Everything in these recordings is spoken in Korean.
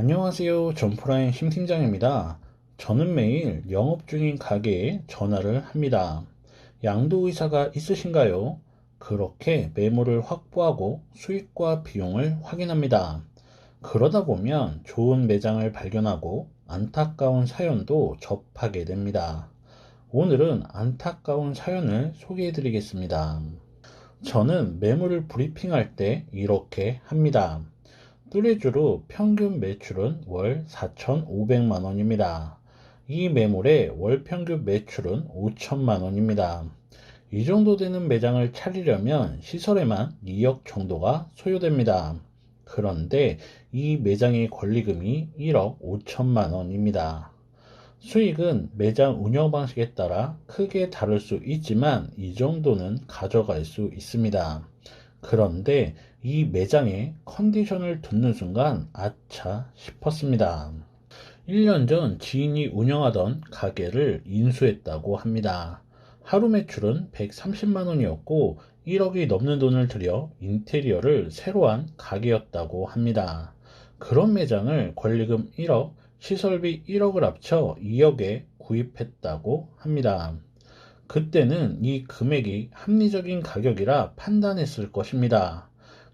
안녕하세요. 점프라인 심팀장입니다. 저는 매일 영업 중인 가게에 전화를 합니다. 양도 의사가 있으신가요? 그렇게 매물을 확보하고 수익과 비용을 확인합니다. 그러다 보면 좋은 매장을 발견하고 안타까운 사연도 접하게 됩니다. 오늘은 안타까운 사연을 소개해 드리겠습니다. 저는 매물을 브리핑할 때 이렇게 합니다. 뚜레쥬로 평균 매출은 월 4,500만 원입니다. 이 매물의 월 평균 매출은 5천만 원입니다. 이 정도 되는 매장을 차리려면 시설에만 2억 정도가 소요됩니다. 그런데 이 매장의 권리금이 1억 5천만 원입니다. 수익은 매장 운영 방식에 따라 크게 다를 수 있지만 이 정도는 가져갈 수 있습니다. 그런데 이 매장의 컨디션을 듣는 순간 아차 싶었습니다. 1년 전 지인이 운영하던 가게를 인수했다고 합니다. 하루 매출은 130만 원이었고 1억이 넘는 돈을 들여 인테리어를 새로 한 가게였다고 합니다. 그런 매장을 권리금 1억, 시설비 1억을 합쳐 2억에 구입했다고 합니다. 그때는 이 금액이 합리적인 가격이라 판단했을 것입니다.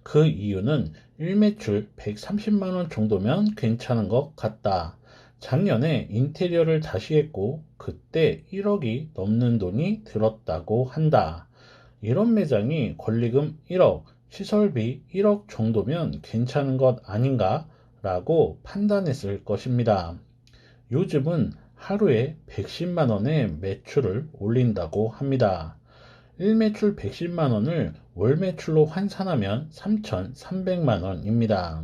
그 이유는 1매출 130만원 정도면 괜찮은 것 같다. 작년에 인테리어를 다시 했고 그때 1억이 넘는 돈이 들었다고 한다. 이런 매장이 권리금 1억, 시설비 1억 정도면 괜찮은 것 아닌가? 라고 판단했을 것입니다. 요즘은 하루에 110만 원의 매출을 올린다고 합니다. 1매출 110만 원을 월 매출로 환산하면 3,300만 원입니다.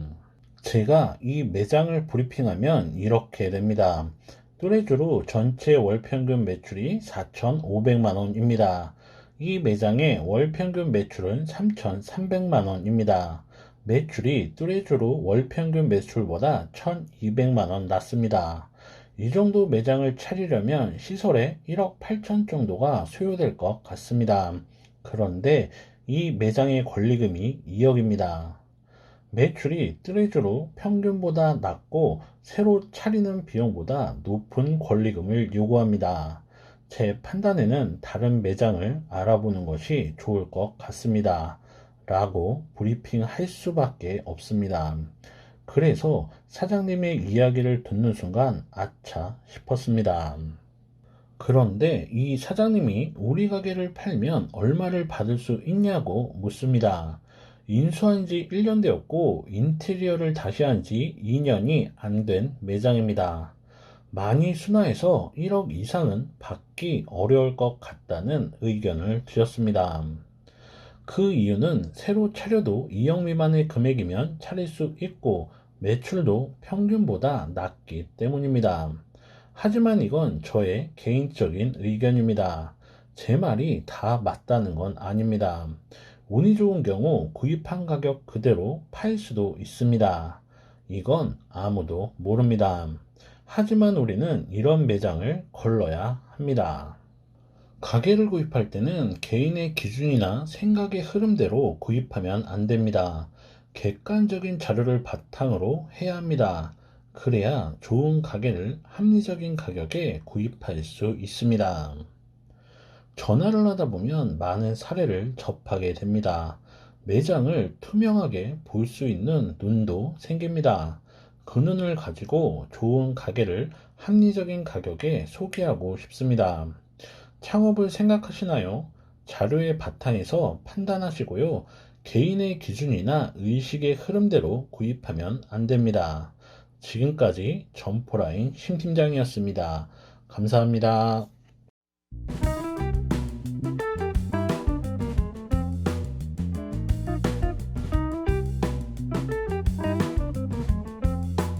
제가 이 매장을 브리핑하면 이렇게 됩니다. 뚜레쥬로 전체 월 평균 매출이 4,500만 원입니다. 이 매장의 월 평균 매출은 3,300만 원입니다. 매출이 뚜레쥬로 월 평균 매출보다 1,200만 원 낮습니다. 이 정도 매장을 차리려면 시설에 1억 8천 정도가 소요될 것 같습니다. 그런데 이 매장의 권리금이 2억입니다. 매출이 뚜레쥬로 평균보다 낮고 새로 차리는 비용보다 높은 권리금을 요구합니다. 제 판단에는 다른 매장을 알아보는 것이 좋을 것 같습니다. 라고 브리핑 할 수밖에 없습니다. 그래서 사장님의 이야기를 듣는 순간 아차 싶었습니다. 그런데 이 사장님이 우리 가게를 팔면 얼마를 받을 수 있냐고 묻습니다. 인수한 지 1년 되었고 인테리어를 다시 한 지 2년이 안 된 매장입니다. 많이 순화해서 1억 이상은 받기 어려울 것 같다는 의견을 드렸습니다. 그 이유는 새로 차려도 2억 미만의 금액이면 차릴 수 있고 매출도 평균보다 낮기 때문입니다. 하지만 이건 저의 개인적인 의견입니다. 제 말이 다 맞다는 건 아닙니다. 운이 좋은 경우 구입한 가격 그대로 팔 수도 있습니다. 이건 아무도 모릅니다. 하지만 우리는 이런 매장을 걸러야 합니다. 가게를 구입할 때는 개인의 기준이나 생각의 흐름대로 구입하면 안 됩니다. 객관적인 자료를 바탕으로 해야 합니다. 그래야 좋은 가게를 합리적인 가격에 구입할 수 있습니다. 전화를 하다 보면 많은 사례를 접하게 됩니다. 매장을 투명하게 볼 수 있는 눈도 생깁니다. 그 눈을 가지고 좋은 가게를 합리적인 가격에 소개하고 싶습니다. 창업을 생각하시나요? 자료의 바탕에서 판단하시고요. 개인의 기준이나 의식의 흐름대로 구입하면 안 됩니다. 지금까지 점포라인 심팀장이었습니다. 감사합니다.